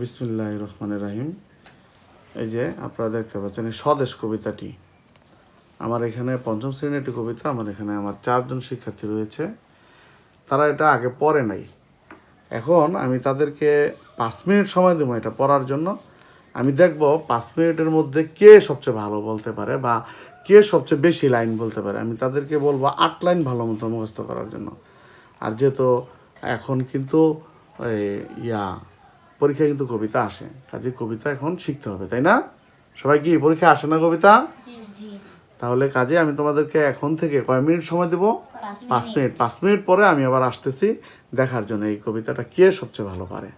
বিসমিল্লাহ রহমান রাহিম। এই যে আপনারা দেখতে পাচ্ছেন এই স্বদেশ কবিতাটি। আমার এখানে পঞ্চম শ্রেণির একটি কবিতা, আমার এখানে আমার চারজন শিক্ষার্থী রয়েছে। তারা এটা আগে পড়ে নাই। এখন আমি তাদেরকে পাঁচ মিনিট সময় দেবো এটা পড়ার জন্য। আমি দেখব পাঁচ মিনিটের মধ্যে কে সবচেয়ে ভালো বলতে পারে বা কে সবচেয়ে বেশি লাইন বলতে পারে। আমি তাদেরকে বলব আট লাইন ভালো মতো মুখস্থ করার জন্য। আর যেহেতু এখন কিন্তু ইয়া পরীক্ষায় কিন্তু কবিতা আসে। কাজে কবিতা এখন শিখতে হবে তাই না? সবাই কি পরীক্ষায় আসে না কবিতা? তাহলে কাজে আমি তোমাদেরকে এখন থেকে কয় মিনিট সময় দেবো? পাঁচ মিনিট। পাঁচ মিনিট পরে আমি আবার আসতেছি দেখার জন্য এই কবিতাটা কে সবচেয়ে ভালো পারে।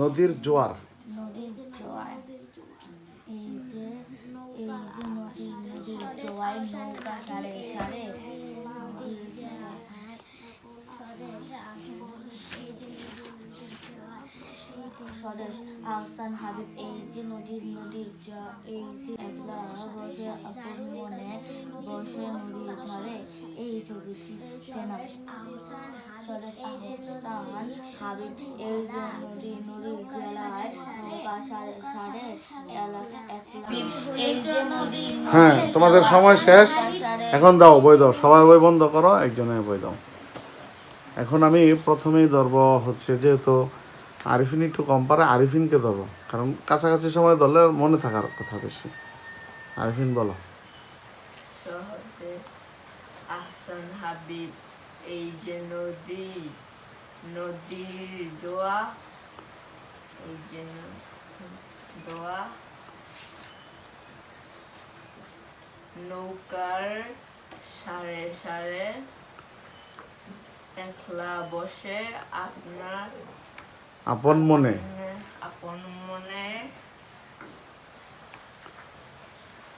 নদীর জোয়ার। নদীর জোয়ার। এই যে নদীর নদীর জোয়ার নৌকা সারে সারে নদীর স্বদেশ আহসান হাবিব এই যে নদীর নদীর এই যে বসে মনে বসে নদীর ধারে এই ছবিটি সেনা স্বদেশ আহসান হাবিব এই যে নদী নদীর জেলায় নৌকা সারে সারে হ্যাঁ তোমাদের সময় শেষ। এখন দাও, বই দাও। সবাই বই বন্ধ করো একজনে বই দাও। এখন আমি প্রথমেই ধরবো হচ্ছে যেহেতু আরিফিন একটু কম পারে, আরিফিনকে ধরবো। কারণ কাছাকাছি সময় ধরলে মনে থাকার কথা বেশি। আরিফিন, বলো। এই যে নদী, নদীর জোয়া, এই যে দোয়া নৌকার সারে সারে একলা বসে আপনার আপন মনে। আপন মনে।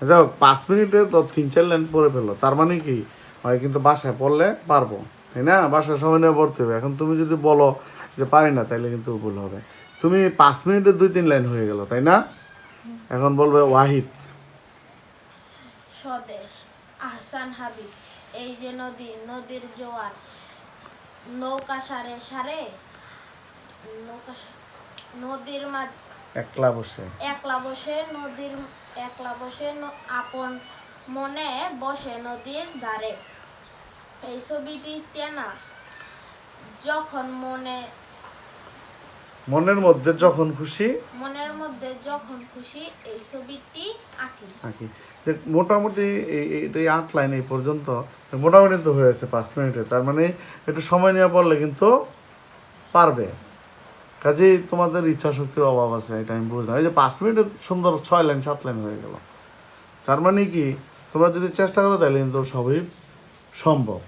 যাও পাঁচ মিনিটে তো তিন চার লাইন পড়ে ফেলো তার মানে কি? হয় কিন্তু বাসায় পড়লে পারব তাই না? বাসায় সময় নিয়ে পড়তে হবে। এখন তুমি যদি বলো যে পারি না তাইলে কিন্তু ভুল হবে। তুমি পাঁচ মিনিটে দুই তিন লাইন হয়ে গেল তাই না? এখন বলবে ওয়াহিদ। স্বদেশ আহসান হাবিব এই যে নদী নদীর জোয়ার নৌকা সারে সারে নৌকা নদীর মাঝ একলা বসে। একলা বসে নদীর একলা বসে আপন মনে বসে নদীর ধারে। এই ছবিটি চেনা যখন মনে মনের মধ্যে যখন খুশি যখন খুশি এই ছবিটি আঁকি। আঁকি। মোটামুটি এই এই- এই আট লাইন এই পর্যন্ত। মোটামুটি তো হয়েছে পাঁচ মিনিটে। তার মানে একটু সময় নেওয়া পড়লে কিন্তু পারবে। কাজেই তোমাদের ইচ্ছা শক্তির অভাব আছে এটা আমি বুঝলাম। এই যে পাঁচ মিনিটে সুন্দর ছয় লাইন সাত লাইন হয়ে গেল। তার মানে কি তোমরা যদি চেষ্টা করো তাহলে কিন্তু সবই সম্ভব।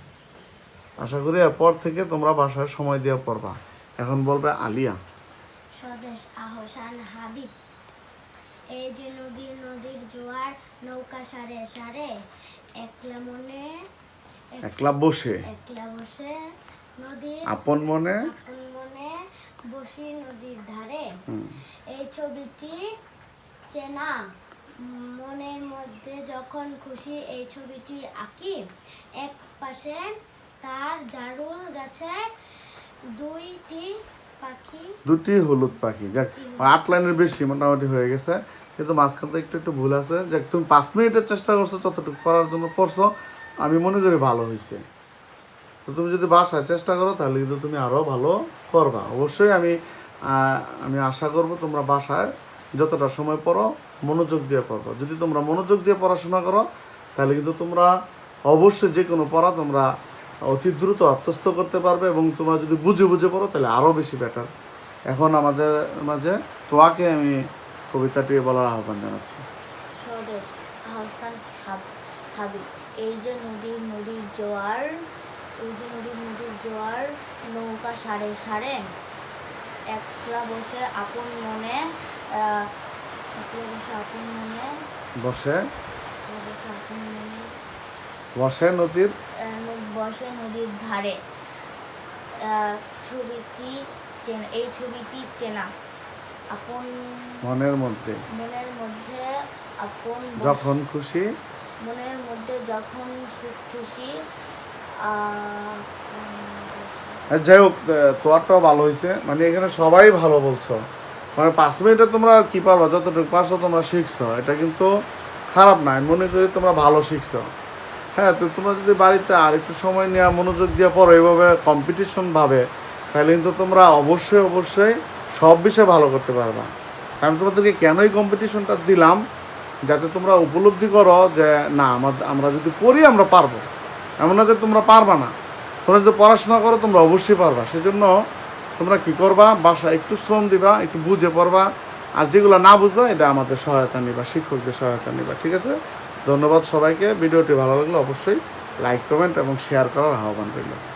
আশা করি এরপর থেকে তোমরা বাসায় সময় দিয়ে পড়বা। এখন বলবে আলিয়া। স্বদেশ আহসান হাবিব। এই যে নদীর নদীর জোয়ার নৌকা সারে সারে। একলা মনে একলা বসে। একলা বসে নদীর আপন মনে। আপন মনে বসি নদীর ধারে। এই ছবিটি চেনা। মনের মধ্যে যখন খুশি এই ছবিটি আঁকি এক পাশে তার জারুল গাছে দুইটি পাখি। দুটি হলুদ পাখি। যাক আট লাইনের বেশি মোটামুটি হয়ে গেছে। কিন্তু মাঝখানতে একটু একটু ভুল আছে। যে তুমি পাঁচ মিনিটের চেষ্টা করছ ততটুকু করার জন্য পড়ছো আমি মনে করি ভালো হয়েছে। তো তুমি যদি বাসায় চেষ্টা করো, তাহলে কিন্তু তুমি আরও ভালো করবা। অবশ্যই আমি আমি আশা করব তোমরা বাসায় যতটা সময় পড়ো, মনোযোগ দিয়ে পড়ব। যদি তোমরা মনোযোগ দিয়ে পড়াশোনা করো, তাহলে কিন্তু তোমরা অবশ্যই যে কোনো পড়া তোমরা অতি দ্রুত আত্মস্থ করতে পারবে এবং তোমরা যদি বুঝে বুঝে পড়ো, তাহলে আরও বেশি বেটার এখন আমাদের মাঝে তোয়াকে আমি কবিতাটি বলার আহ্বান জানাচ্ছি। স্বদেশ আহসান হাব- এই যে নদীর নদীর জোয়ার এই যে নদীর নদীর জোয়ার নৌকা একলা বসে আপন মনে একলা বসে আপন মনে বসে? বসে আপন মনে বসে নদীর? বসে নদীর ধারে ছবিটি চেনা এই ছবিটি চেনা। আপন মনের মধ্যে। মনের মধ্যে আপন যখন খুশি। যখন খুশি আহ, উম, আর যাই হোক তোমারটাও ভালো হয়েছে মানে এখানে সবাই ভালো বলছো। মানে পাঁচ মিনিটে তোমরা কি পারবা? যতটুকু পারছ তোমরা শিখছো। এটা কিন্তু খারাপ না। আমি মনে করি তোমরা ভালো শিখছো। হ্যাঁ তো তোমরা যদি বাড়িতে আর একটু সময় নেওয়া মনোযোগ দিয়ে পড়ো এইভাবে কম্পিটিশন ভাবে তাহলে কিন্তু তোমরা অবশ্যই অবশ্যই সব বিষয়ে ভালো করতে পারবা আমি তোমাদেরকে কেন এই কম্পিটিশনটা দিলাম? যাতে তোমরা উপলব্ধি করো যে, না আমার আমরা যদি পড়ি আমরা পারব। এমন না যে তোমরা পারবা না। তোমরা যদি পড়াশোনা করো, তোমরা অবশ্যই পারবা। সেজন্য তোমরা কি করবা? বাসায় একটু শ্রম দিবা, একটু বুঝে পড়বা। আর যেগুলো না বুঝবা, এটা আমাদের সহায়তা নিবা, শিক্ষকদের সহায়তা নিবা, ঠিক আছে? ধন্যবাদ সবাইকে। ভিডিওটি ভালো লাগলে অবশ্যই লাইক কমেন্ট এবং শেয়ার করার আহ্বান রইল।